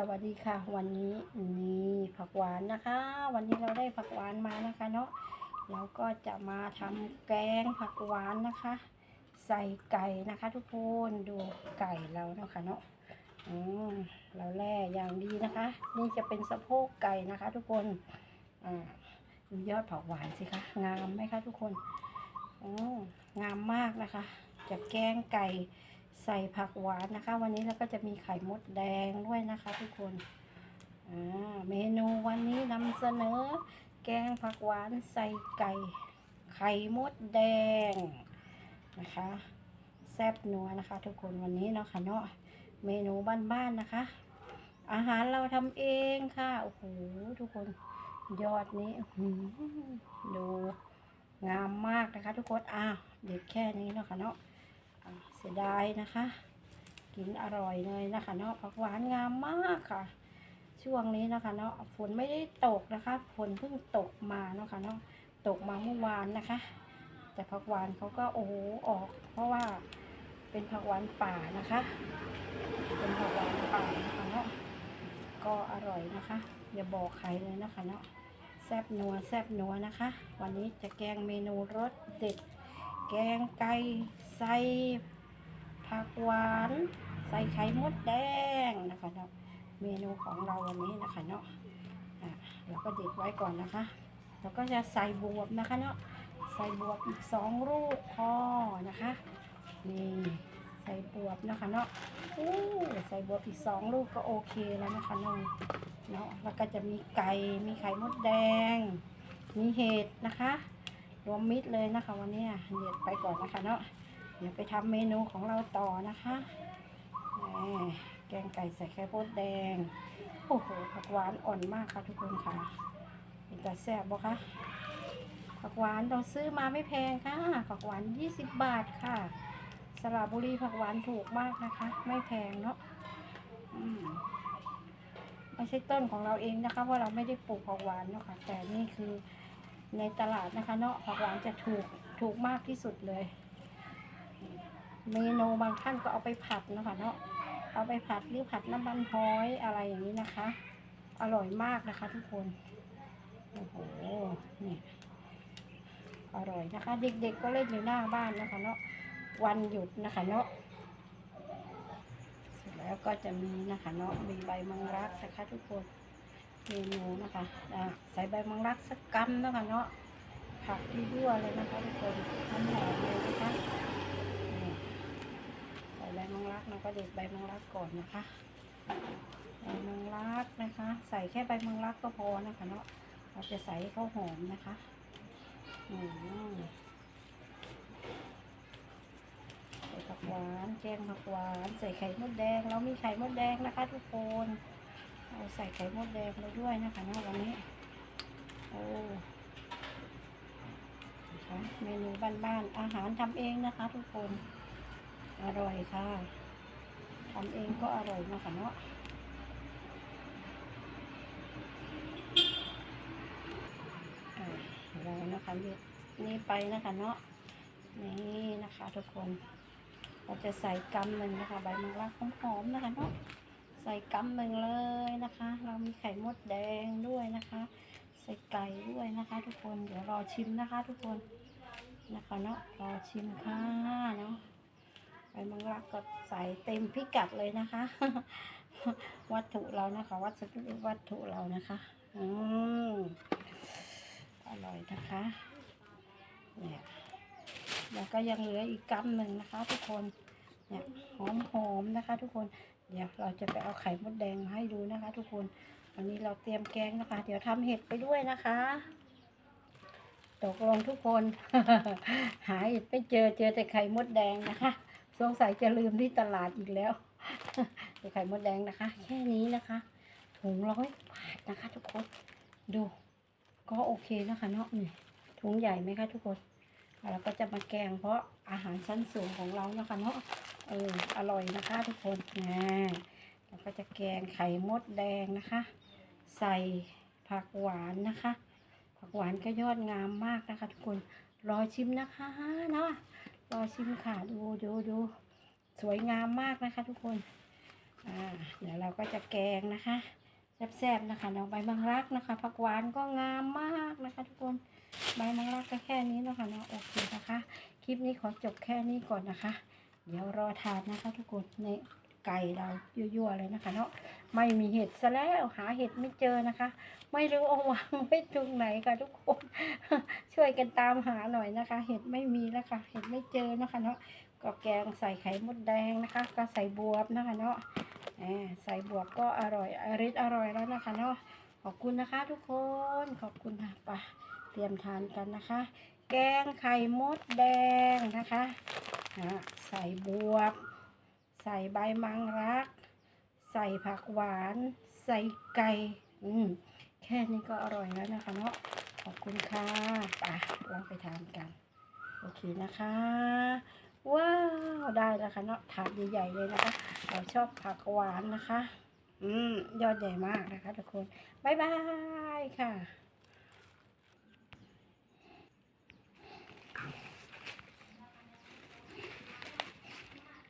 สวัสดีค่ะ วันนี้นี่ผักหวานนะคะ วันนี้เราได้ผักหวานมานะคะเนาะเราก็จะมาทำแกงผักหวานนะคะ ใส่ไก่นะคะทุกคนดูไก่เราเนาะค่ะเนาะอืมเราแล่อย่างดีนะคะ นี่จะเป็นสะโพกไก่นะคะ ทุกคนอ่าดูยอดผักหวานสิคะงามไหมคะทุกคนอืมงามมากนะคะ จะแกงไก่ ใส่ผักหวานนะคะ วันนี้เราก็จะมีไข่มดแดงด้วยนะคะทุกคนอ่าเมนูวันนี้นำเสนอ แกงผักหวานใส่ไก่ ไข่มดแดงนะคะ แซ่บนัวนะคะ ทุกคนวันนี้เนาะค่ะเนาะเมนูบ้านๆนะคะ อาหารเราทำเองค่ะโอ้โหทุกคนยอดนี้ดูงามมากนะคะ ทุกคนอ้าวเด็ดแค่นี้เนาะค่ะเนาะ เสียดายนะคะ กินอร่อยเลยนะคะเนาะผักหวานงามมากค่ะ ช่วงนี้นะคะเนาะฝนไม่ได้ตกนะคะฝนเพิ่งตกมาเนาะค่ะเนาะตกมาเมื่อวานนะคะ แต่ผักหวานเขาก็โอ้โหออก เพราะว่าเป็นผักหวานป่านะคะ เป็นผักหวานป่านะคะเนาะก็อร่อยนะคะ อย่าบอกใครเลยนะคะเนาะแซบนัวแซบนัวนะคะ วันนี้จะแกงเมนูรสเด็ด แกงไก่ใส่ผักหวาน ใส่ไข่มดแดงนะคะเนาะเมนูของเราวันนี้นะคะเนาะอะเราก็เด็ดไว้ก่อนนะคะเราก็จะใส่บวบนะคะเนาะใส่บวบอีกสองลูกพอนะคะนี่ใส่บวบนะคะเนาะอู้ใส่บวบอีกสองลูกก็โอเคแล้วนะคะเนาะเนาะแล้วก็จะมีไก่มีไข่มดแดง มีเห็ดนะคะ รวมมิตรเลยนะคะวันนี้เด็ดไปก่อนนะคะเนาะเดี๋ยวไปทำเมนูของเราต่อนะคะแกงไก่ใส่ไข่มดแดง โอ้โหผักหวานอ่อนมากค่ะทุกคนค่ะเป็นตาแซ่บบ่คะผักหวานเราซื้อมาไม่แพงค่ะผักหวาน 20 บาทค่ะ สระบุรีผักหวานถูกมากนะคะ ไม่แพงเนาะไม่ใช่ต้นของเราเองนะคะเพราะเราไม่ได้ปลูกผักหวานเนาะค่ะแต่นี่คือ ในตลาดนะคะเนาะผักหวานจะถูกถูกมากที่สุดเลย เมนูบางท่านก็เอาไปผัดนะคะเนาะเอาไปผัดหรือผัดน้ำมันหอยอะไรอย่างนี้นะคะ อร่อยมากนะคะทุกคนโอ้โหนี่อร่อยนะคะ เด็กๆก็เล่นอยู่หน้าบ้านนะคะเนาะวันหยุดนะคะเนาะเสร็จแล้วก็จะมีนะคะเนาะมีใบมังรักนะคะทุกคน เมนูนะคะใส่ใบมังลักสักกำนะคะเนาะผักที่ยั่วเลยนะคะทุกคนหอมหอมเลยนะคะใส่ใบมังลักเราก็เด็ดใบมังลักก่อนนะคะใบมังลักนะคะ ใส่แค่ใบมังลักก็พอนะคะเนาะเราจะใส่ให้เขาหอมนะคะอืมใส่ผักหวานแกงผักหวาน ใส่ไข่มดแดง เรามีไข่มดแดงนะคะ ทุกคน เราใส่ไข่มดแดงไปด้วยนะคะเนาะวันนี้โอ้นะคะเมนูบ้านๆอาหารทำเองนะคะ ทุกคนอร่อยค่ะทำเองก็อร่อยนะคะเนาะอ่าเรานะคะเรียกนี่ไปนะคะเนาะนี่นะคะ ทุกคน เราจะใส่กำหนึ่งนะคะ ใบมังลักหอมๆนะคะเนาะ ใส่กำหนึ่งเลยนะคะ เรามีไข่มดแดงด้วยนะคะ ใส่ไก่ด้วยนะคะ ทุกคนเดี๋ยวรอชิมนะคะ ทุกคนนะคะเนาะรอชิมค่ะเนาะใบมังลักก็ใส่เต็มพิกัดเลยนะคะ วัตถุเรานะคะ วัสดุวัตถุเรานะคะอืมอร่อยนะคะเนี่ยแล้วก็ยังเหลืออีกกำหนึ่งนะคะ ทุกคนเนี่ยหอมๆนะคะ ทุกคน เดี๋ยวเราจะไปเอาไข่มดแดงมาให้ดูนะคะ ทุกคนวันนี้เราเตรียมแกงนะคะ เดี๋ยวทำเห็ดไปด้วยนะคะตกลงทุกคน หาเห็ดไม่เจอเจอแต่ไข่มดแดงนะคะ สงสัยจะลืมที่ตลาดอีกแล้วแต่ไข่มดแดงนะคะ แค่นี้นะคะถุงร้อยบาทนะคะ ทุกคนดู ก็โอเคนะคะเนาะนี่ถุงใหญ่ไหมคะทุกคน เราก็จะมาแกงเพราะอาหารชั้นสูงของเรานะคะเนาะเอออร่อยนะคะทุกคนนะแล้วก็จะแกงไข่มดแดงนะคะ ใส่ผักหวานนะคะ ผักหวานก็ยอดงามมากนะคะ ทุกคนรอชิมนะคะเนาะรอชิมค่ะดูดูดูสวยงามมากนะคะ ทุกคนอ่าเดี๋ยวเราก็จะแกงนะคะ แซ่บๆนะคะเนาะใบมังลักนะคะผักหวานก็งามมากนะคะ ทุกคนใบมังลักก็แค่นี้นะคะเนาะโอเคนะคะ คลิปนี้ขอจบแค่นี้ก่อนนะคะ เดี๋ยวรอทานนะคะ ทุกคนในไก่เรายั่วๆเลยนะคะ เนาะไม่มีเห็ดซะแล้วหาเห็ดไม่เจอนะคะ ไม่รู้เอาวางไว้ตรงไหนค่ะทุกคน ช่วยกันตามหาหน่อยนะคะ เห็ดไม่มีแล้วค่ะ เห็ดไม่เจอนะคะ เนาะก็แกงใส่ไข่มดแดงนะคะ ก็ใส่บวบนะคะ เนาะ ใส่บวบก็อร่อยอริดอร่อยแล้วนะคะเนาะขอบคุณนะคะทุกคนขอบคุณค่ะไปเตรียมทานกันนะคะ แกงไข่มดแดงนะคะอะใส่บวบ ใส่ใบมังรัก ใส่ผักหวาน ใส่ไก่อืมแค่นี้ก็อร่อยแล้วนะคะเนาะขอบคุณค่ะไปเราไปทานกัน โอเคนะคะ ว้าวได้แล้วค่ะเนาะถาดใหญ่ๆเลยนะคะ เราชอบผักหวานนะคะ อืมยอดใหญ่มากนะคะทุกคน บ๊ายบายค่ะ